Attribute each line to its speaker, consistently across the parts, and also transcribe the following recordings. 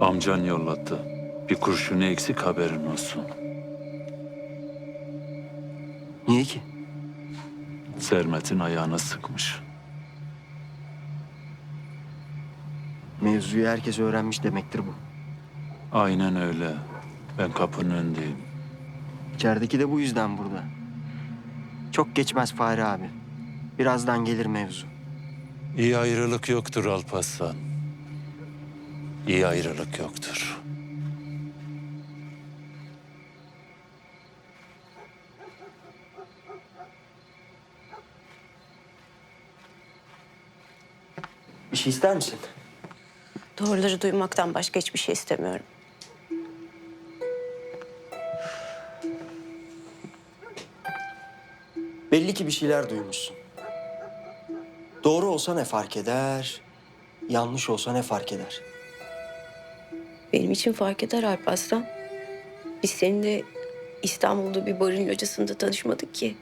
Speaker 1: Amcan yolladı. Bir kurşunu eksik haberin olsun.
Speaker 2: Niye ki?
Speaker 1: Sermet'in ayağına sıkmış.
Speaker 2: Mevzuyu herkes öğrenmiş demektir bu.
Speaker 1: Aynen öyle. Ben kapının önündeyim.
Speaker 2: İçerideki de bu yüzden burada. Çok geçmez Fahri abi. Birazdan gelir mevzu.
Speaker 1: İyi ayrılık yoktur Alparslan. İyi ayrılık yoktur.
Speaker 2: Bir şey ister misin?
Speaker 3: Doğruları duymaktan başka hiçbir şey istemiyorum.
Speaker 2: Belli ki bir şeyler duymuşsun. Doğru olsa ne fark eder? Yanlış olsa ne fark eder?
Speaker 3: Benim için fark eder Alparslan. Biz seninle İstanbul'da bir barın locasında tanışmadık ki.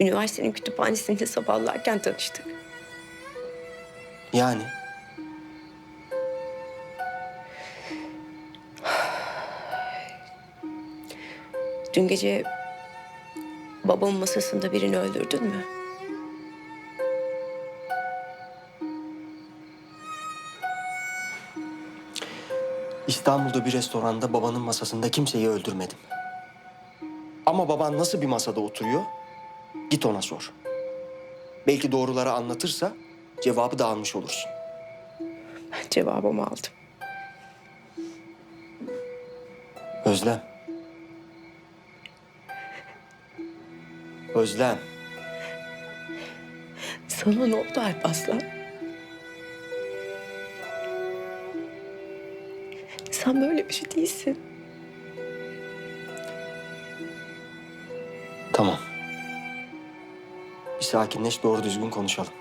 Speaker 3: Üniversitenin kütüphanesinde sabahlarken tanıştık.
Speaker 2: Yani
Speaker 3: Dün gece babamın masasında birini öldürdün mü?
Speaker 2: İstanbul'da bir restoranda babanın masasında kimseyi öldürmedim. Ama baban nasıl bir masada oturuyor? Git ona sor. Belki doğruları anlatırsa cevabı da almış olursun.
Speaker 3: Ben cevabımı aldım.
Speaker 2: Özlem. Özlem.
Speaker 3: Sana ne oldu Alparslan? Sen böyle bir şey değilsin.
Speaker 2: Tamam. Bir sakinleş doğru düzgün konuşalım.